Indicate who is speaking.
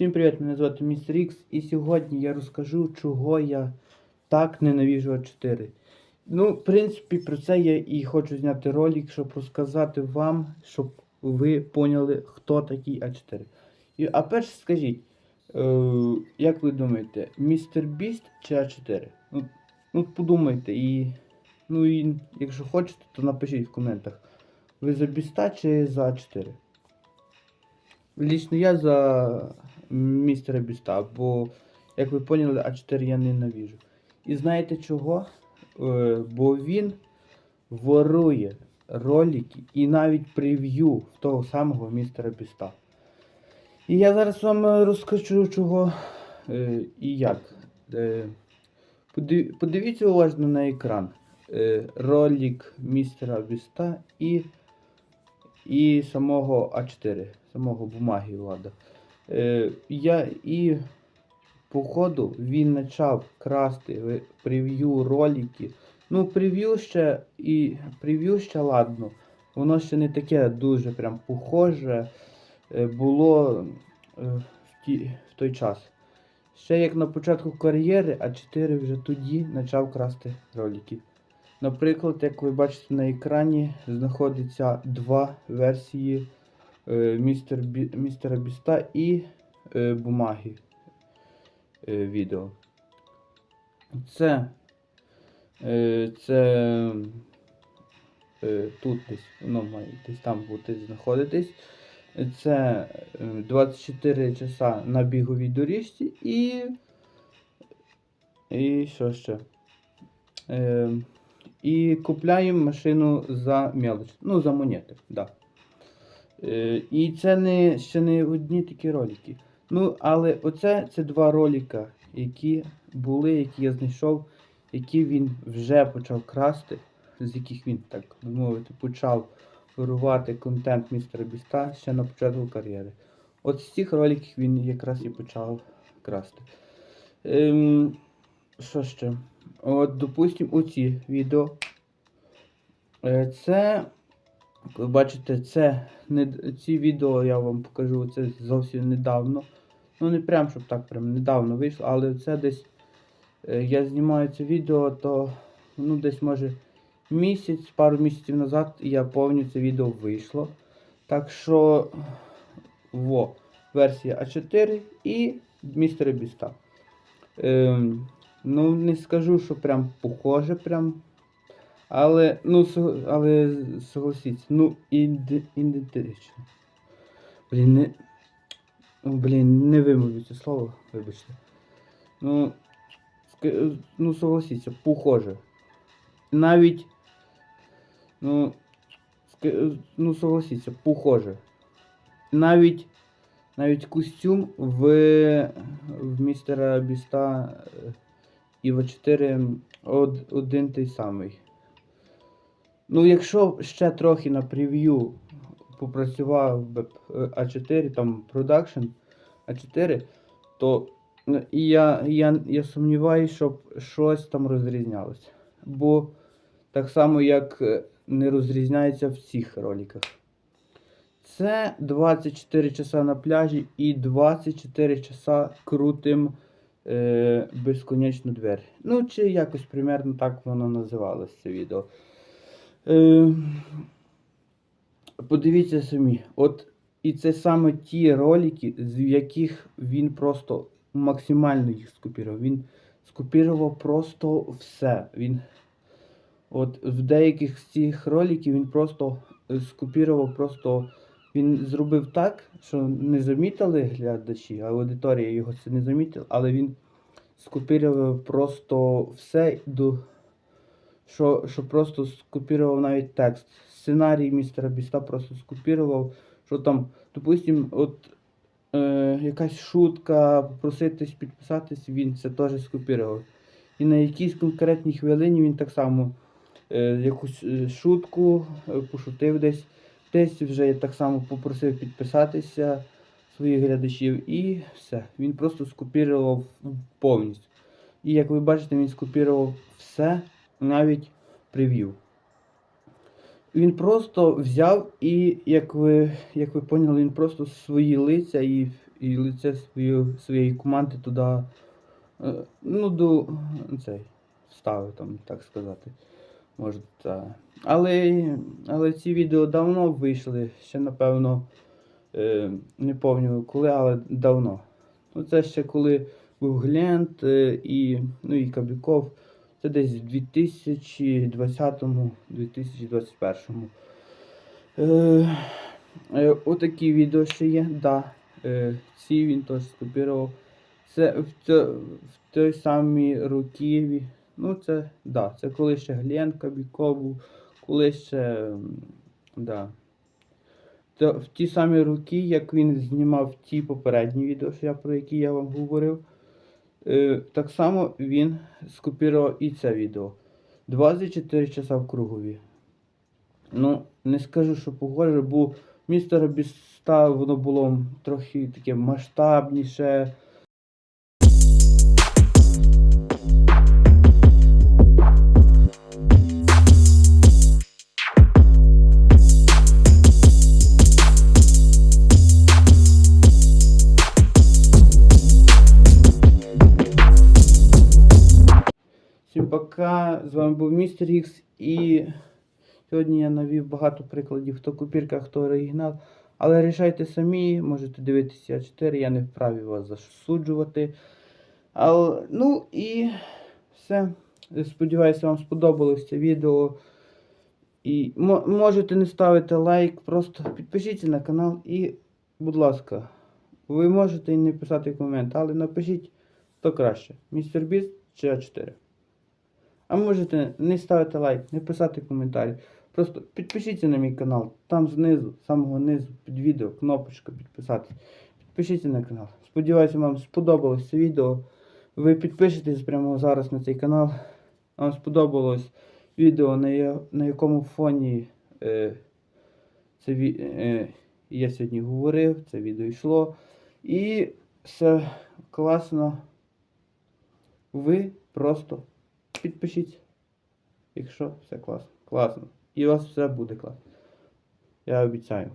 Speaker 1: Всім привіт, мене звати Містер Ікс і сьогодні я розкажу, чого я так ненавіжу А4. Ну, в принципі, про це я і хочу зняти ролик, щоб розказати вам, щоб ви поняли, хто такий А4. І, а перше скажіть, е, як ви думаєте, Містер Біст чи А4? Ну, ну подумайте і. Ну і якщо хочете, то напишіть в коментах. Ви за Біста чи за А4? Лічно я за містера Біста, бо, як ви поняли, А4 я ненавіжу. І знаєте чого? Е, бо він ворує ролики і навіть прев'ю того самого містера Біста. І я зараз вам е, розкажу чого е, і як. Подивіться уважно на екран. Ролик містера Біста і і самого А4, самого бумаги влада. Е, я і по ходу він почав красти прев'ю ролики. Ну, прев'ю ще і прев'ю ще ладно. Воно ще не таке дуже прям похоже е, було е, в, ті, в той час. Ще як на початку кар'єри, А4 вже тоді почав красти ролики. Наприклад, як ви бачите на екрані, знаходиться два версії містер Бі, містера Біста і е, бумаги е, відео. Це, е, це е, тут десь, воно має десь там бути знаходитись. Це е, 24 часа на біговій доріжці і. І що ще? Е, і купляємо машину за мелоч. Ну, за монети, да. Е, і це не, ще не одні такі ролики. Ну, але оце це два ролика, які були, які я знайшов, які він вже почав красти, з яких він, так мовити, почав вирувати контент містера Біста ще на початку кар'єри. От з цих роликів він якраз і почав красти. Ем, що ще? От, допустим, оці відео. Е, Це, ви бачите, це не, ці відео я вам покажу це зовсім недавно. Ну, не прям, щоб так прям недавно вийшло, але це десь е, я знімаю це відео, то ну, десь може місяць, пару місяців назад я повністю це відео вийшло. Так що, во, версія А4 і містер Біста. Ем, ну, не скажу, що прям похоже, прям. Але, ну, але согласіться, ну, іде- ідентично. Блін, не. ну, Блін, не вимовлю це слово, вибачте. Ну, ну, согласіться, похоже. Навіть. Ну, ну, согласіться, похоже. Навіть. Навіть костюм в, в містера Біста е, і в 4 од, один той самий. Ну, якщо ще трохи на прев'ю попрацював би е, А4, там продакшн А4, то і я, я, я сумніваюся, щоб щось там розрізнялося. Бо так само, як е, не розрізняється в цих роликах. Це 24 часа на пляжі і 24 часа крутим е, безконечну двері. Ну, чи якось примерно так воно називалось це відео. Е, подивіться самі. От і це саме ті ролики, з яких він просто максимально їх скопірував. Він скопірував просто все. Він От в деяких з цих роликів він просто е, скопірував, просто він зробив так, що не замітили глядачі, а аудиторія його це не замітила, але він скопірував просто все до. Що, що просто скопірував навіть текст. Сценарій містера Біста просто скопірував, що там, допустим, от е, якась шутка, попроситись підписатись, він це теж скопірував. І на якійсь конкретній хвилині він так само е, якусь е, шутку е, пошутив десь. Десь вже так само попросив підписатися своїх глядачів і все. Він просто скопірував повністю. І як ви бачите, він скопірував все, навіть прев'ю. Він просто взяв і, як ви, як ви поняли, він просто свої лиця і, і лице свою, своєї команди туди, е, ну, до цей, вставив, там, так сказати. Може, та. Але, але ці відео давно вийшли, ще напевно, е, не пам'ятаю коли, але давно. Ну, це ще коли був Глент е, і, ну, і Кабіков. Це десь в 2020-2021. Е, е, отакі відео ще є, да. Е, ці він теж скопірував. Це в, те, в той самій Руківі. Ну, це, да, це коли ще Глен Кабіков був, коли ще. Да. В ті самі роки, як він знімав ті попередні відео, про які я вам говорив, так само він скопірував і це відео. 24 часа в кругові. Ну, не скажу, що похоже, бо містера Біста воно було трохи таке масштабніше. Пока, з вами був Містер Ікс і сьогодні я навів багато прикладів, хто копірка, хто оригінал. Але рішайте самі, можете дивитися 4, я не вправі вас засуджувати. Але, ну і все. Сподіваюся, вам сподобалось це відео. І можете не ставити лайк, просто підпишіться на канал і, будь ласка, ви можете і не писати комент, але напишіть, хто краще. Містер Біст чи А4. А можете не ставити лайк, не писати коментарі. Просто підпишіться на мій канал. Там знизу, самого низу під відео, кнопочка підписатись. Підпишіться на канал. Сподіваюся, вам сподобалось це відео. Ви підпишетесь прямо зараз на цей канал. Вам сподобалось відео, на, на якому фоні е, це, е, я сьогодні говорив, це відео йшло. І все класно. Ви просто підпишіться, якщо все класно. Класно. І у вас все буде класно. Я обіцяю.